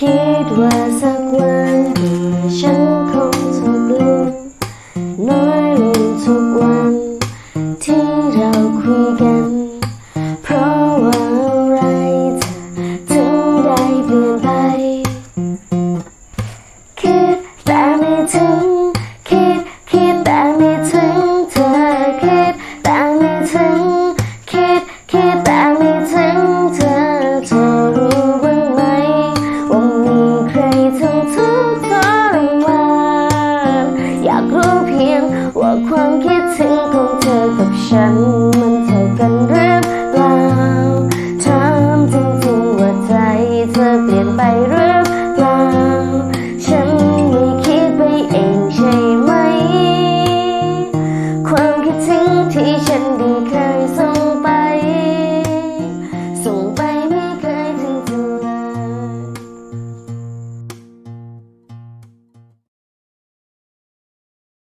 คิดว่าสักวันเธอฉันคงถูกลืมน้อยลงทุกวัน ที่เราคุยกัน เพราะว่าอะไรเธอถึงได้เปลี่ยนไป คิดแต่ไม่ถึง คิดคิดแต่ไม่ถึง เธอคิดแต่ไม่ถึงียง ว่าความคิดถึงของเธอกับฉัน มันเท่ากันหรือเปล่าถามจริงๆว่าใจเธอเปลี่ยนไปหรือเปล่า ฉันไม่คิดไปเองใช่ไหม ความคิดถึงที่ฉันดีแค่